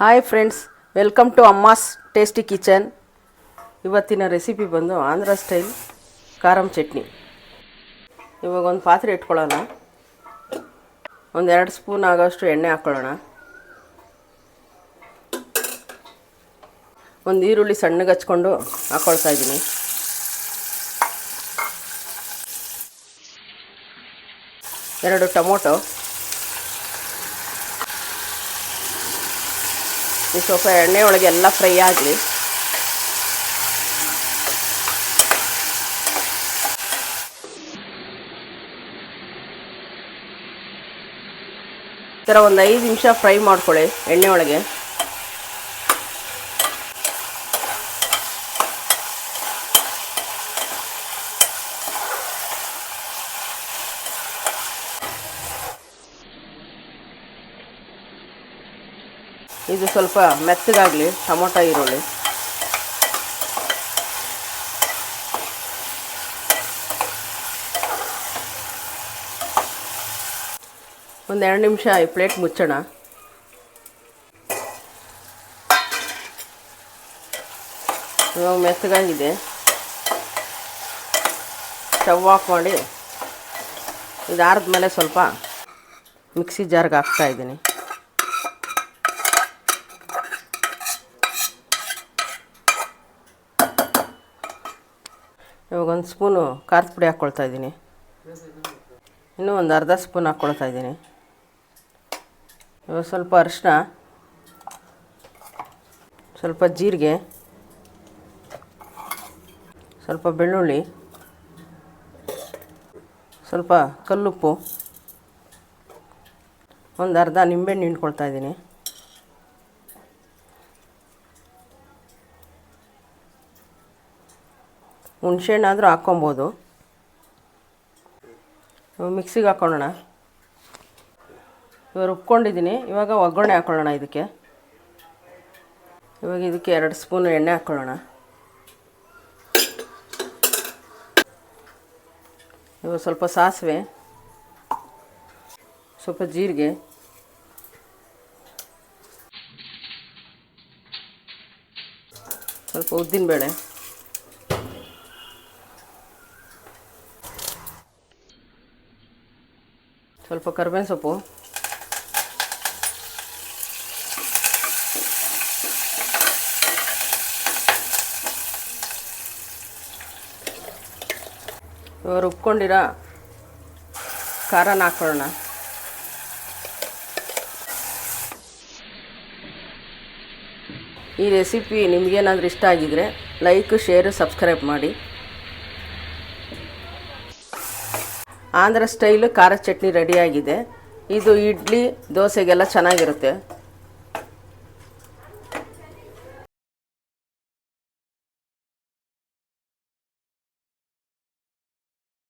Hi friends welcome to Amma's tasty kitchen ಇವತ್ತಿನ recipe ಬಂದು Andhra style ಖಾರಂ chutney. ಇವಾಗ ಒಂದು ಪಾತ್ರೆ ಇಟ್ಕೊಳ್ಳೋಣ. ಒಂದು ಎರಡು ಸ್ಪೂನ್ ಆಗೋಷ್ಟು ಎಣ್ಣೆ ಹಾಕ್ಕೊಳ್ಳೋಣ. ಒಂದು ಈರುಳ್ಳಿ ಸಣ್ಣಗೆ ಹಚ್ಕೊಂಡು ಹಾಕ್ಕೊಳ್ತಾ ಇದ್ದೀನಿ. ಎರಡು ಟೊಮೊಟೊ. ಈ ಸ್ವಲ್ಪ ಎಣ್ಣೆ ಒಳಗೆ ಎಲ್ಲ ಫ್ರೈ ಆಗಲಿ. ಈ ಥರ ಒಂದು ಐದು ನಿಮಿಷ ಫ್ರೈ ಮಾಡ್ಕೊಳ್ಳಿ ಎಣ್ಣೆ ಒಳಗೆ ಇದು ಸ್ವಲ್ಪ ಮೆತ್ತಗಾಗಲಿ, ಟೊಮೊಟೊ, ಈರುಳ್ಳಿ. ಒಂದು ಎರಡು ನಿಮಿಷ ಈ ಪ್ಲೇಟ್ ಮುಚ್ಚೋಣ. ಇವಾಗ ಮೆತ್ತಗಾಗಿದೆ. ಸ್ಟವ್ ಆಫ್ ಮಾಡಿ ಇದು ಆರಿದ್ಮೇಲೆ ಸ್ವಲ್ಪ ಮಿಕ್ಸಿ ಜಾರ್ಗೆ ಹಾಕ್ತಾ ಇವಾಗ ಒಂದು ಸ್ಪೂನು ಖಾರದ ಪುಡಿ ಹಾಕ್ಕೊಳ್ತಾ ಇದ್ದೀನಿ. ಇನ್ನೂ ಒಂದು ಅರ್ಧ ಸ್ಪೂನ್ ಹಾಕ್ಕೊಳ್ತಾ ಇದ್ದೀನಿ. ಇವಾಗ ಸ್ವಲ್ಪ ಅರಿಶಿನ ಸ್ವಲ್ಪ ಜೀರಿಗೆ, ಸ್ವಲ್ಪ ಬೆಳ್ಳುಳ್ಳಿ, ಸ್ವಲ್ಪ ಕಲ್ಲುಪ್ಪು, ಒಂದು ಅರ್ಧ ನಿಂಬೆಹಣ್ಣು ಹಿಂಡ್ಕೊಳ್ತಾ ಇದ್ದೀನಿ. ಹುಣ್ಸೆಹಣ್ಣಾದರೂ ಹಾಕ್ಕೊಬೋದು. ಮಿಕ್ಸಿಗೆ ಹಾಕ್ಕೊಳ್ಳೋಣ ಇವಾಗ ರುಬ್ಕೊಂಡಿದ್ದೀನಿ. ಇವಾಗ ಒಗ್ಗರಣೆ ಹಾಕ್ಕೊಳ್ಳೋಣ ಇದಕ್ಕೆ. ಇವಾಗ ಇದಕ್ಕೆ ಎರಡು ಸ್ಪೂನ್ ಎಣ್ಣೆ ಹಾಕ್ಕೊಳ್ಳೋಣ ಇವಾಗ ಸ್ವಲ್ಪ ಸಾಸಿವೆ, ಸ್ವಲ್ಪ ಜೀರಿಗೆ, ಸ್ವಲ್ಪ ಉದ್ದಿನಬೇಳೆ. ಸ್ವಲ್ಪ ಕರ್ಬೇವಿನ ಸೊಪ್ಪು. ರುಬ್ಕೊಂಡಿರೋ ಖಾರನ ಹಾಕ್ಕೊಳ್ಳೋಣ. ಈ ರೆಸಿಪಿ ನಿಮಗೇನಾದರೂ ಇಷ್ಟ ಆಗಿದರೆ ಲೈಕ್, ಶೇರು, ಸಬ್ಸ್ಕ್ರೈಬ್ ಮಾಡಿ. ಆಂಧ್ರ ಸ್ಟೈಲು ಖಾರ ಚಟ್ನಿ ರೆಡಿಯಾಗಿದೆ ಇದು ಇಡ್ಲಿ ದೋಸೆಗೆಲ್ಲ ಚೆನ್ನಾಗಿರುತ್ತೆ.